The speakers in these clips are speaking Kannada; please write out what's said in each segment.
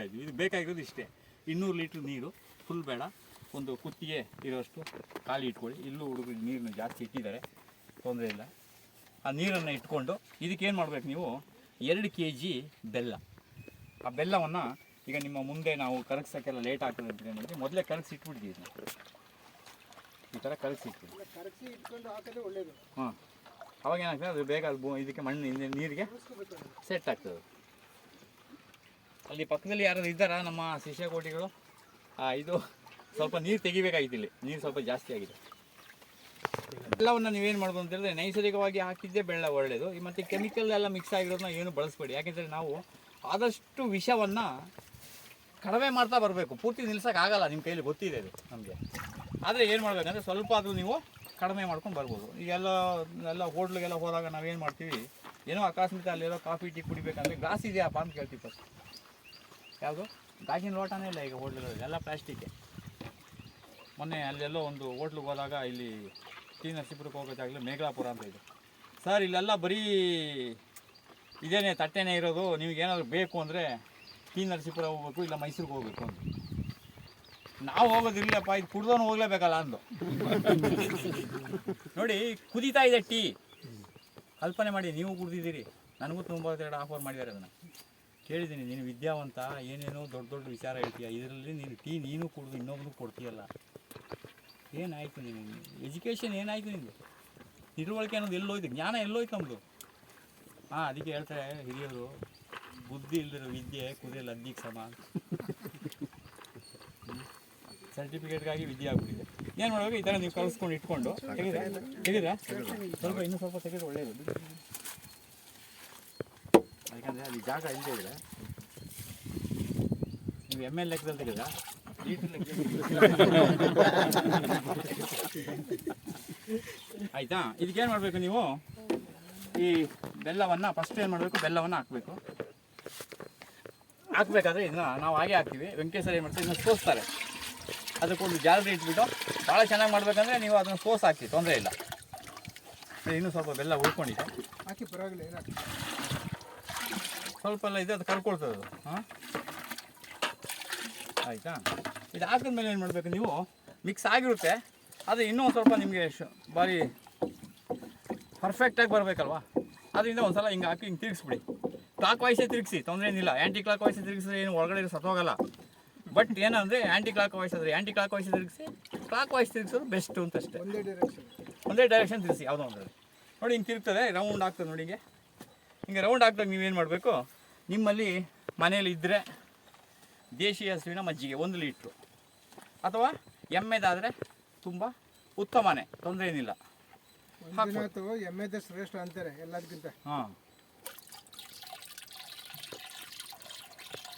ಹಾಕ್ತಾ ಇದ್ವಿ ಇದು ಬೇಕಾಗಿರೋದು ಇಷ್ಟೇ. ಇನ್ನೂರು ಲೀಟ್ರ್ ನೀರು ಫುಲ್ ಬೇಡ. ಒಂದು ಕುತ್ತಿಗೆ ಇರೋಷ್ಟು ಖಾಲಿ ಇಟ್ಕೊಳ್ಳಿ. ಇಲ್ಲೂ ಹುಡುಗರು ನೀರನ್ನು ಜಾಸ್ತಿ ಇಟ್ಟಿದ್ದಾರೆ. ತೊಂದರೆ ಇಲ್ಲ. ಆ ನೀರನ್ನು ಇಟ್ಕೊಂಡು ಇದಕ್ಕೆ ಏನು ಮಾಡ್ಬೇಕು ನೀವು? ಎರಡು ಕೆ ಜಿ ಬೆಲ್ಲ. ಆ ಬೆಲ್ಲವನ್ನು ಈಗ ನಿಮ್ಮ ಮುಂದೆ ನಾವು ಕರಗಿಸೋಕ್ಕೆಲ್ಲ ಲೇಟ್ ಆಗ್ತದೆ ಅಂತ ಮೊದಲೇ ಕರಗಿಸಿ ಇಟ್ಬಿಡ್ತೀವಿ ಈ ಥರ ಕರಗಿಸಿ ಒಳ್ಳೇದು. ಹಾಂ. ಅವಾಗ ಏನಾಗ್ತದೆ? ಅದು ಬೇಗ ಅದು ಇದಕ್ಕೆ ಮಣ್ಣು ನೀರಿಗೆ ಸೆಟ್ ಆಗ್ತದೆ. ಅಲ್ಲಿ ಪಕ್ಕದಲ್ಲಿ ಯಾರಾದ್ರು ಇದ್ದಾರಾ ನಮ್ಮ ಶಿಷ್ಯಕೋಟಿಗಳು ಕೋಟಿಗಳು? ಇದು ಸ್ವಲ್ಪ ನೀರು ತೆಗಿಬೇಕಾಗಿತ್ತು ಇಲ್ಲಿ. ನೀರು ಸ್ವಲ್ಪ ಜಾಸ್ತಿ ಆಗಿದೆ. ಎಲ್ಲವನ್ನು ನೀವೇನು ಮಾಡ್ಬೋದು ಅಂತ ಹೇಳಿದ್ರೆ ನೈಸರ್ಗಿಕವಾಗಿ ಹಾಕಿದ್ದೇ ಬೆಳ್ಳ ಒಳ್ಳೆಯದು ಮತ್ತು ಕೆಮಿಕಲ್ ಎಲ್ಲ ಮಿಕ್ಸ್ ಆಗಿರೋದನ್ನ ಏನು ಬಳಸಬೇಡಿ. ಯಾಕೆಂದರೆ ನಾವು ಆದಷ್ಟು ವಿಷವನ್ನು ಕಡಿಮೆ ಮಾಡ್ತಾ ಬರಬೇಕು. ಪೂರ್ತಿ ನಿಲ್ಸೋಕ್ಕಾಗಲ್ಲ ನಿಮ್ಮ ಕೈಲಿ ಗೊತ್ತಿದೆ ಅದು ನಮಗೆ. ಆದರೆ ಏನು ಮಾಡಬೇಕಂದ್ರೆ ಸ್ವಲ್ಪ ಆದರೂ ನೀವು ಕಡಿಮೆ ಮಾಡ್ಕೊಂಡು ಬರ್ಬೋದು. ಈಗೆಲ್ಲ ಎಲ್ಲ ಹೋಟ್ಲಿಗೆಲ್ಲ ಹೋದಾಗ ನಾವೇನು ಮಾಡ್ತೀವಿ? ಏನೋ ಅಕಸ್ಮಾತ್ ಅಲ್ಲಿರೋ ಕಾಫಿ, ಟೀ ಕುಡಿಬೇಕಂದ್ರೆ ಗ್ಲಾಸ್ ಇದೆಯಪ್ಪ ಅಂತ ಕೇಳ್ತೀವಿ ಫಸ್ಟ್ ಯಾವುದು? ಗಾಜಿನ ಲೋಟನೇ ಇಲ್ಲ ಈಗ ಹೋಟ್ಲುಗಳಲ್ಲಿ, ಎಲ್ಲ ಪ್ಲಾಸ್ಟಿಕ್ಕೆ. ಮೊನ್ನೆ ಅಲ್ಲೆಲ್ಲೋ ಒಂದು ಹೋಟ್ಲಿಗೆ ಹೋದಾಗ ಇಲ್ಲಿ ಟಿ ನರಸೀಪುರಕ್ಕೆ ಹೋಗೋದಾಗಲಿ ಮೇಘಲಾಪುರ ಅಂತ ಇದೆ. ಸರ್, ಇಲ್ಲೆಲ್ಲ ಬರೀ ಇದೇನೆ, ತಟ್ಟೆನೇ ಇರೋದು. ನಿಮಗೇನಾದ್ರು ಏನಾದರೂ ಬೇಕು ಅಂದರೆ ಟಿ ನರಸೀಪುರ ಹೋಗ್ಬೇಕು, ಇಲ್ಲ ಮೈಸೂರಿಗೆ ಹೋಗ್ಬೇಕು ಅಂತ ನಾವು ಹೋಗೋದಿಲ್ಲಪ್ಪ, ಇದು ಕುಡ್ದವನು ಹೋಗ್ಲೇಬೇಕಲ್ಲ ಅಂದು. ನೋಡಿ, ಕುದೀತಾ ಇದೆ ಟೀ. ಕಲ್ಪನೆ ಮಾಡಿ, ನೀವು ಕುಡ್ದಿದ್ದೀರಿ. ನನಗೂ ತುಂಬ ಆಫರ್ ಮಾಡಿದ್ದಾರೆ ಅದನ್ನು. ಕೇಳಿದ್ದೀನಿ, ನೀನು ವಿದ್ಯಾವಂತ, ಏನೇನೋ ದೊಡ್ಡ ದೊಡ್ಡ ವಿಚಾರ ಹೇಳ್ತೀಯ, ಇದರಲ್ಲಿ ನೀನು ಟೀ ನೀನು ಕುಡಿದು ಇನ್ನೊಬ್ಬನು ಕೊಡ್ತೀಯಲ್ಲ. ಏನಾಯಿತು ನೀನು ಎಜುಕೇಷನ್ ಏನಾಯಿತು ನಿಂದು? ತಿಳುವಳಿಕೆ ಅನ್ನೋದು ಎಲ್ಲೋಯ್ತು ಜ್ಞಾನ ಎಲ್ಲೋಯ್ತು ನಮ್ಮದು ಹಾಂ, ಅದಕ್ಕೆ ಹೇಳ್ತಾರೆ ಹಿರಿಯರು, ಬುದ್ಧಿ ಇಲ್ದಿರೋ ವಿದ್ಯೆ ಕುದಿಯಲ್ಲ ಅದ್ದಿಗೆ ಸಮ. ಸರ್ಟಿಫಿಕೇಟ್ಗಾಗಿ ವಿದ್ಯೆ ಆಗ್ಬಿಟ್ಟಿದೆ. ಏನು ಮಾಡಬೇಕು ಈ ಥರ ನೀವು ಕಲಿಸ್ಕೊಂಡು ಇಟ್ಕೊಂಡು, ತೆಗೆದ್ರೆ? ತೆಗೀರಾ ಸ್ವಲ್ಪ ಇನ್ನೂ ಸ್ವಲ್ಪ ತೆಗೆದು ಒಳ್ಳೆಯದು ಯಾಕಂದರೆ ಅಲ್ಲಿ ಜಾಗ ಇಲ್ಲದೆ ಇದ್ರೆ ನೀವು ಎಂ ಎಲ್ ಲೆಕ್ಕದಲ್ಲಿ ತೆಗೆದ ಆಯ್ತಾ? ಇದಕ್ಕೇನು ಮಾಡಬೇಕು ನೀವು? ಈ ಬೆಲ್ಲವನ್ನು ಫಸ್ಟ್ ಏನು ಮಾಡಬೇಕು? ಬೆಲ್ಲವನ್ನು ಹಾಕಬೇಕು. ಹಾಕ್ಬೇಕಾದ್ರೆ ಇದನ್ನ ನಾವು ಹಾಗೆ ಹಾಕ್ತೀವಿ. ವೆಂಕಟೇಶ್ವರ ಏನು ಮಾಡ್ತೀವಿ ಇದನ್ನ ಸೋಸ್ತಾರೆ. ಅದಕ್ಕೊಂದು ಜಾಲರಿ ಇಟ್ಬಿಟ್ಟು ಭಾಳ ಚೆನ್ನಾಗಿ ಮಾಡಬೇಕಂದ್ರೆ ನೀವು ಅದನ್ನು ಸೋಸ್ ಹಾಕಿ ತೊಂದರೆ ಇಲ್ಲ. ಇನ್ನೂ ಸ್ವಲ್ಪ ಬೆಲ್ಲ ಉಳ್ಕೊಂಡಿದೆ ಹಾಕಿ ಪರವಾಗಿಲ್ಲ ಸ್ವಲ್ಪ ಎಲ್ಲ ಇದೆ ಅದು ಕರ್ಕೊಳ್ತದೆ ಅದು. ಹಾಂ? ಆಯಿತಾ? ಇದು ಹಾಕಿದ್ಮೇಲೆ ಏನು ಮಾಡಬೇಕು ನೀವು? ಮಿಕ್ಸ್ ಆಗಿರುತ್ತೆ. ಅದು ಇನ್ನೂ ಒಂದು ಸ್ವಲ್ಪ ನಿಮಗೆ ಶು ಭಾರಿ ಪರ್ಫೆಕ್ಟಾಗಿ ಬರಬೇಕಲ್ವಾ? ಅದರಿಂದ ಒಂದು ಸಲ ಹಿಂಗೆ ಹಾಕಿ ಹಿಂಗೆ ತಿರುಗಿಸ್ಬಿಡಿ. ಕ್ಲಾಕ್ ವೈಸೇ ತಿರುಗಿಸಿ ತೊಂದರೆ ಏನಿಲ್ಲ. ಆ್ಯಂಟಿ ಕ್ಲಾಕ್ ವೈಸೇ ತಿರುಗಿಸಿದ್ರೆ ಏನು ಒಳಗಡೆ ಇರೋ ಸತ್ತೋಗಲ್ಲ ಬಟ್ ಏನಂದರೆ ಆ್ಯಂಟಿ ಕ್ಲಾಕ್ ವೈಸ್ ಆದರೆ ಆ್ಯಂಟಿ ಕ್ಲಾಕ್ ವೈಸೇ ತಿರುಗಿಸಿ ಕ್ಲಾಕ್ ವೈಸ್ ತಿರುಗಿಸೋದು ಬೆಸ್ಟು ಅಂತಷ್ಟೇ. ಒಂದೇ ಡೈರೆಕ್ಷನ್ ಒಂದೇ ಡೈರೆಕ್ಷನ್ ತಿರುಗಿಸಿ ಯಾವುದೋ ಒಂದು ನೋಡಿ ಹಿಂಗೆ ತಿರುಗ್ತದೆ ರೌಂಡ್ ಆಗ್ತದೆ ನೋಡಿ ಹಿಂಗೆ. ಹಿಂಗೆ ರೌಂಡ್ ಹಾಕ್ದಾಗ ನೀವೇನು ಮಾಡಬೇಕು? ನಿಮ್ಮಲ್ಲಿ ಮನೇಲಿ ಇದ್ದರೆ ದೇಶಿ ಹಸುವಿನ ಮಜ್ಜಿಗೆ ಒಂದು ಲೀಟ್ರು. ಅಥವಾ ಎಮ್ಮೆದಾದರೆ ತುಂಬ ಉತ್ತಮನೇ ತೊಂದರೆ ಏನಿಲ್ಲ. ಎಮ್ಮೆದ ಶ್ರೇಷ್ಠ ಅಂತಾರೆ ಎಲ್ಲದಕ್ಕಿಂತ ಹಾಂ.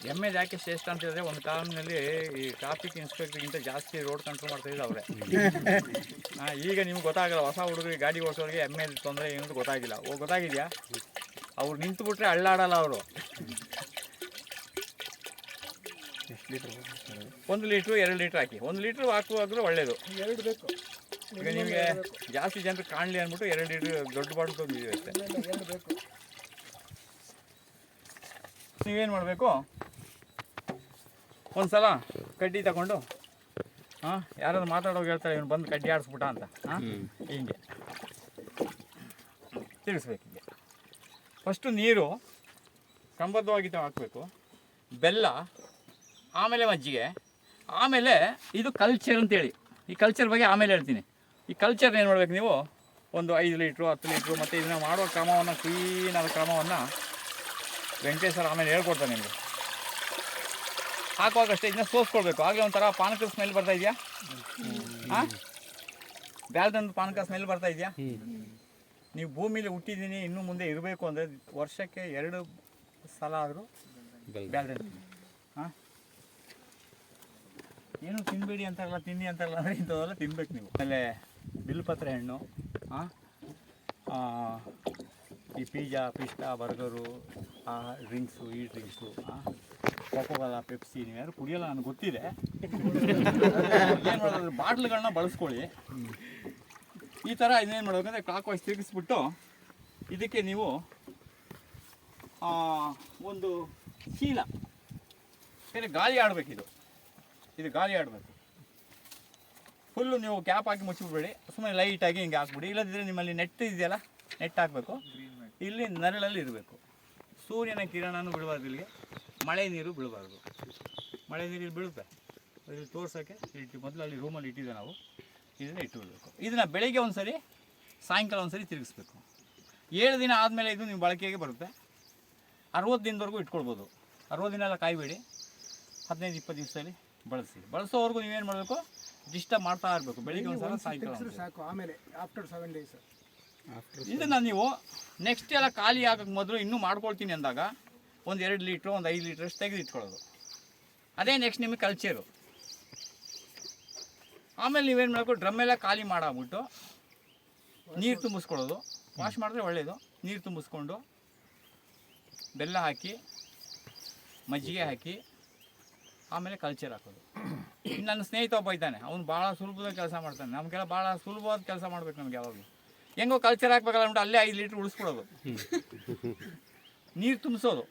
ಎಮ್ಮೆದು ಯಾಕೆ ಶ್ರೇಷ್ಠ ಅಂತ ಹೇಳಿದ್ರೆ ಒಂದು ಕಾಲಿನಲ್ಲಿ ಈ ಟ್ರಾಫಿಕ್ ಇನ್ಸ್ಪೆಕ್ಟರ್ಗಿಂತ ಜಾಸ್ತಿ ರೋಡ್ ಕಂಟ್ರೋಲ್ ಮಾಡ್ತಾ ಇದ್ದು ಅವರೇ. ಈಗ ನಿಮ್ಗೆ ಗೊತ್ತಾಗಲ್ಲ ಹೊಸ ಹುಡುಗರಿಗೆ ಗಾಡಿ ಓಡಿಸೋರಿಗೆ ಎಮ್ಮೆ ತೊಂದರೆ ಏನಂತ ಗೊತ್ತಾಗಿಲ್ಲ. ಓ ಗೊತ್ತಾಗಿದೆಯಾ? ಅವ್ರು ನಿಂತು ಬಿಟ್ರೆ ಅಳ್ಳಾಡಲ್ಲ ಅವರು. ಒಂದು ಲೀಟ್ರು ಎರಡು ಲೀಟ್ರ್ ಹಾಕಿ. ಒಂದು ಲೀಟ್ರ್ ಹಾಕುವಾಗಲೂ ಒಳ್ಳೆಯದು ಎರಡು ಬೇಕು. ಈಗ ನಿಮಗೆ ಜಾಸ್ತಿ ಜನರು ಕಾಣಲಿ ಅಂದ್ಬಿಟ್ಟು ಎರಡು ಲೀಟ್ರ್ ದೊಡ್ಡ ಬಾಟಲ್ ಬೇಕು. ನೀವೇನು ಮಾಡಬೇಕು? ಒಂದು ಸಲ ಕಡ್ಡಿ ತಗೊಂಡು ಹಾಂ ಯಾರಾದ್ರು ಮಾತಾಡೋ ಹೇಳ್ತಾರೆ ಇವನು ಬಂದು ಕಡ್ಡಿ ಆಡಿಸ್ಬಿಟ್ಟ ಅಂತ. ಹಾಂ? ಹಿಂಗೆ. ತಿಳಿಸ್ಬೇಕು. ಫಸ್ಟು ನೀರು ಕ್ರಮಬದ್ಧವಾಗಿ ಹಾಕಬೇಕು. ಬೆಲ್ಲ, ಆಮೇಲೆ ಮಜ್ಜಿಗೆ. ಆಮೇಲೆ ಇದು ಕಲ್ಚರ್ ಅಂತೇಳಿ. ಈ ಕಲ್ಚರ್ ಬಗ್ಗೆ ಆಮೇಲೆ ಹೇಳ್ತೀನಿ. ಈ ಕಲ್ಚರ್ ಏನು ಮಾಡ್ಬೇಕು ನೀವು? ಒಂದು ಐದು ಲೀಟ್ರು, ಹತ್ತು ಲೀಟ್ರು, ಮತ್ತು ಇದನ್ನು ಮಾಡುವ ಕ್ರಮವನ್ನು, ಕ್ಲೀನಾದ ಕ್ರಮವನ್ನು ವೆಂಕಟೇಶ್ವರ ಆಮೇಲೆ ಹೇಳ್ಕೊಡ್ತಾನೆ ನಿಮಗೆ. ಹಾಕುವಾಗಷ್ಟೇ ಇದನ್ನ ಸೋಸ್ಕೊಳ್ಬೇಕು. ಆಗಲೇ ಒಂಥರ ಪಾನಕದ ಸ್ಮೆಲ್ ಬರ್ತಾ ಇದೆಯಾ? ಹಾಂ? ಬ್ಯಾಲ್ದೊಂದು ಪಾನಕ ಸ್ಮೆಲ್ ಬರ್ತಾ ಇದೆಯಾ? ನೀವು ಭೂಮಿಲಿ ಹುಟ್ಟಿದ್ದೀನಿ ಇನ್ನು ಮುಂದೆ ಇರಬೇಕು ಅಂದರೆ ವರ್ಷಕ್ಕೆ ಎರಡು ಸಲ ಆದರೂ ಬ್ಯಾಳ್ದಂದು ಹಾಂ? ಏನು ತಿನ್ಬೇಡಿ ಅಂತಾರಲ್ಲ ತಿನ್ನಿ ಅಂತಾರಲ್ಲ ಅಂದರೆ ಇಂಥವೆಲ್ಲ ತಿನ್ಬೇಕು ನೀವು. ಆಮೇಲೆ ಬಿಲ್ಪತ್ರೆ ಹಣ್ಣು ಹಾಂ? ಈ ಪೀಜಾ ಪಿಸ್ತಾ ಬರ್ಗರು ಆ ಡ್ರಿಂಕ್ಸು ಈ ಡ್ರಿಂಕ್ಸು ಕೋಕೋಕೋಲಾ ಪೆಪ್ಸಿ ನೀವ್ಯಾರು ಕುಡಿಯೋಲ್ಲ ನನಗೆ ಗೊತ್ತಿದೆ. ಏನು ಮಾಡೋದು ಬಾಟ್ಲ್ಗಳನ್ನ ಬಳಸ್ಕೊಳ್ಳಿ. ಈ ಥರ ಇನ್ನೇನು ಮಾಡ್ಬೇಕಂದ್ರೆ ಕ್ಲಾಕ್ ವೈಸ್ ತಿರುಗಿಸ್ಬಿಟ್ಟು ಇದಕ್ಕೆ ನೀವು ಒಂದು ಚೀಲ ಬೇರೆ ಗಾಳಿ ಆಡಬೇಕಿದು ಇದು? ಗಾಳಿ ಆಡಬೇಕು. ಫುಲ್ಲು ನೀವು ಕ್ಯಾಪ್ ಹಾಕಿ ಮುಚ್ಚಿಬಿಡ್ಬೇಡಿ. ಸುಮ್ಮನೆ ಲೈಟಾಗಿ ಹಿಂಗೆ ಹಾಕ್ಬಿಡಿ. ಇಲ್ಲದಿದ್ದರೆ ನಿಮ್ಮಲ್ಲಿ ನೆಟ್ ಇದೆಯಲ್ಲ? ನೆಟ್ ಹಾಕಬೇಕು. ಇಲ್ಲಿ ನೆರಳಲ್ಲಿ ಇರಬೇಕು. ಸೂರ್ಯನ ಕಿರಣನೂ ಬಿಡಬಾರ್ದು ಇಲ್ಲಿಗೆ. ಮಳೆ ನೀರು ಬೀಳಬಾರ್ದು ಮಳೆ ನೀರು ಇಲ್ಲಿ ಬೀಳುತ್ತೆ. ಇಲ್ಲಿ ತೋರ್ಸೋಕ್ಕೆ ಇಟ್ಟು ಮೊದಲು ಅಲ್ಲಿ ರೂಮಲ್ಲಿ ಇಟ್ಟಿದ್ದೆ ನಾವು. ಇದನ್ನು ಇಟ್ಕೊಳ್ಬೇಕು ಇದನ್ನು ಬೆಳಿಗ್ಗೆ ಒಂದು ಸರಿ ಸಾಯಂಕಾಲ ಒಂದ್ಸರಿ ತಿರುಗಿಸ್ಬೇಕು. ಏಳು ದಿನ ಆದಮೇಲೆ ಇದು ನೀವು ಬಳಕೆಗೆ ಬರುತ್ತೆ. ಅರವತ್ತು ದಿನದವರೆಗೂ ಇಟ್ಕೊಳ್ಬೋದು. ಅರವತ್ತು ದಿನ ಎಲ್ಲ ಕಾಯಬೇಡಿ. ಹದಿನೈದು ಇಪ್ಪತ್ತು ದಿವಸದಲ್ಲಿ ಬಳಸಿ. ಬಳಸೋವರೆಗೂ ನೀವೇನು ಮಾಡಬೇಕು? ಡಿಸ್ಟರ್ಬ್ ಮಾಡ್ತಾ ಇರಬೇಕು. ಬೆಳಿಗ್ಗೆ ಒಂದು ಸಲ ಸಾಯಂಕಾಲ ಸಾಕು. ಆಮೇಲೆ ಆಫ್ಟರ್ ಸೆವೆನ್ ಡೇಸ್ ಇದನ್ನು ನೀವು ನೆಕ್ಸ್ಟ್ ಎಲ್ಲ ಖಾಲಿ ಆಗೋಕ್ಕೆ ಮೊದಲು ಇನ್ನೂ ಮಾಡ್ಕೊಳ್ತೀನಿ ಅಂದಾಗ ಒಂದು ಎರಡು ಲೀಟ್ರು ಒಂದು ಐದು ಲೀಟ್ರಷ್ಟು ತೆಗೆದು ಇಟ್ಕೊಳ್ಳೋದು ಅದೇ ನೆಕ್ಸ್ಟ್ ನಿಮಗೆ ಕಲ್ಚರು ಆಮೇಲೆ ನೀವೇನು ಮಾಡಬೇಕು ಡ್ರಮ್ ಎಲ್ಲ ಖಾಲಿ ಮಾಡಾಗ್ಬಿಟ್ಟು ನೀರು ತುಂಬಿಸ್ಕೊಳ್ಳೋದು. ವಾಶ್ ಮಾಡಿದ್ರೆ ಒಳ್ಳೆಯದು ನೀರು ತುಂಬಿಸ್ಕೊಂಡು ಬೆಲ್ಲ ಹಾಕಿ ಮಜ್ಜಿಗೆ ಹಾಕಿ ಆಮೇಲೆ ಕಲ್ಚರ್ ಹಾಕೋದು. ಇನ್ನು ನನ್ನ ಸ್ನೇಹಿತ ಒಬ್ಬ ಇದ್ದಾನೆ. ಅವ್ನು ಭಾಳ ಸುಲಭದ ಕೆಲಸ ಮಾಡ್ತಾನೆ. ನಮಗೆಲ್ಲ ಭಾಳ ಸುಲಭವಾದ ಕೆಲಸ ಮಾಡ್ಬೇಕು ನಮ್ಗೆ ಯಾವಾಗಲೂ. ಹೆಂಗೋ ಕಲ್ಚರ್ ಹಾಕ್ಬೇಕಲ್ಲ ಅಂದ್ಬಿಟ್ಟು ಅಲ್ಲೇ ಐದು ಲೀಟ್ರ್ ಉಳಿಸ್ಕೊಡೋದು ನೀರು ತುಂಬಿಸೋದು.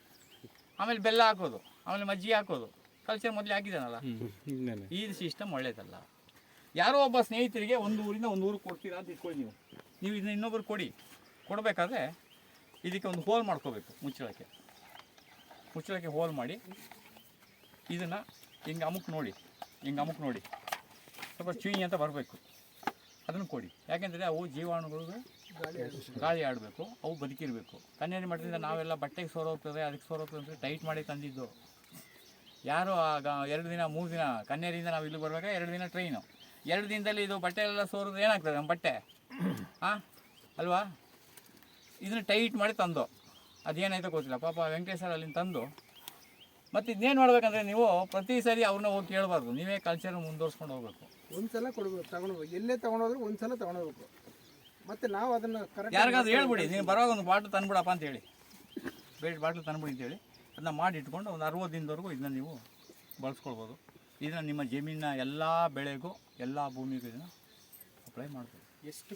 ಆಮೇಲೆ ಬೆಲ್ಲ ಹಾಕೋದು. ಆಮೇಲೆ ಮಜ್ಜಿಗೆ ಹಾಕೋದು. ಕಲ್ಚರ್ ಮೊದಲೇ ಹಾಕಿದ್ದಾನಲ್ಲ. ಈ ಸಿಸ್ಟಮ್ ಒಳ್ಳೇದಲ್ಲ. ಯಾರೋ ಒಬ್ಬ ಸ್ನೇಹಿತರಿಗೆ ಒಂದು ಊರಿಂದ ಒಂದು ಊರಿಗೆ ಕೊಡ್ತೀರಾ ಅಂತ ಇಟ್ಕೊಳ್ಳಿ ನೀವು. ನೀವು ಇದನ್ನ ಇನ್ನೊಬ್ರು ಕೊಡಿ. ಕೊಡಬೇಕಾದ್ರೆ ಇದಕ್ಕೆ ಒಂದು ಹೋಲ್ ಮಾಡ್ಕೋಬೇಕು ಮುಚ್ಚಳಕ್ಕೆ. ಮುಚ್ಚಳಕ್ಕೆ ಹೋಲ್ ಮಾಡಿ ಇದನ್ನು ಹಿಂಗೆ ಅಮುಕ್ ನೋಡಿ, ಹಿಂಗೆ ಅಮುಕ್ ನೋಡಿ. ಸ್ವಲ್ಪ ಚೂಯಿ ಅಂತ ಬರಬೇಕು. ಅದನ್ನು ಕೊಡಿ. ಯಾಕೆಂದರೆ ಅವು ಜೀವಾಣುಗಳು ಗಾಳಿ ಆಡಬೇಕು, ಅವು ಬದುಕಿರಬೇಕು. ಕನ್ಯಾರಿ ಮಠದಿಂದ ನಾವೆಲ್ಲ ಬಟ್ಟೆಗೆ ಸೋರೋಗ್ತದೆ, ಅದಕ್ಕೆ ಸೋರೋಗ್ತದೆ ಅಂತ ಟೈಟ್ ಮಾಡಿ ತಂದಿದ್ದು. ಯಾರು ಆಗ ಎರಡು ದಿನ, ಮೂರು ದಿನ ಕನ್ಯಾರಿಯಿಂದ ನಾವು ಇಲ್ಲಿ ಬರಬೇಕಾ ಎರಡು ದಿನ ಟ್ರೈನು ಎರಡು ದಿನದಲ್ಲಿ ಇದು ಬಟ್ಟೆ ಎಲ್ಲ ಸೋರಿದ್ರೆ ಏನಾಗ್ತದೆ ನಮ್ಮ ಬಟ್ಟೆ? ಹಾಂ? ಅಲ್ವಾ? ಇದನ್ನ ಟೈಟ್ ಮಾಡಿ ತಂದು. ಅದೇನಾಯ್ತು ಗೊತ್ತಿಲ್ಲ. ಪಾಪ ವೆಂಕಟೇಶ್ವರ ಅಲ್ಲಿಂದ ತಂದು. ಮತ್ತು ಇದನ್ನೇನು ಮಾಡಬೇಕಂದ್ರೆ ನೀವು ಪ್ರತಿ ಸರಿ ಅವ್ರನ್ನ ಹೋಗಿ ಕೇಳಬಾರ್ದು. ನೀವೇ ಕಲ್ಚರ್ ಮುಂದುವರ್ಸ್ಕೊಂಡು ಹೋಗ್ಬೇಕು. ಒಂದ್ಸಲ ಕೊಡ್ಬೇಕು. ತಗೊಂಡೋಗ್ಬೇಕು ಎಲ್ಲೇ ತಗೊಂಡೋದ್ರು ಒಂದ್ಸಲ ತಗೊಂಡೋಗ್ಬೇಕು ಮತ್ತು ನಾವು ಅದನ್ನು ಕರೆಕ್ಟ್ ಯಾರಿಗಾದ್ರೂ ಹೇಳ್ಬಿಡಿ. ನೀವು ಬರೋವಾಗ ಒಂದು ಬಾಟ್ಲು ತಂದ್ಬಿಡಪ್ಪ ಅಂತ ಹೇಳಿ ಬೇಡ ಬಾಟ್ಲು ತಂದ್ಬಿಡಿ ಅಂತೇಳಿ. ಅದನ್ನ ಮಾಡಿ ಇಟ್ಕೊಂಡು ಒಂದು ಅರವತ್ತು ದಿನದವರೆಗೂ ಇದನ್ನ ನೀವು ಬಳಸ್ಕೊಳ್ಬೋದು. ಇದನ್ನ ನಿಮ್ಮ ಜಮೀನಿನ ಎಲ್ಲ ಬೆಳೆಗೂ ಎಲ್ಲ ಭೂಮಿಗೂ ಇದನ್ನು ಅಪ್ಲೈ ಮಾಡ್ಬೋದು. ಎಷ್ಟು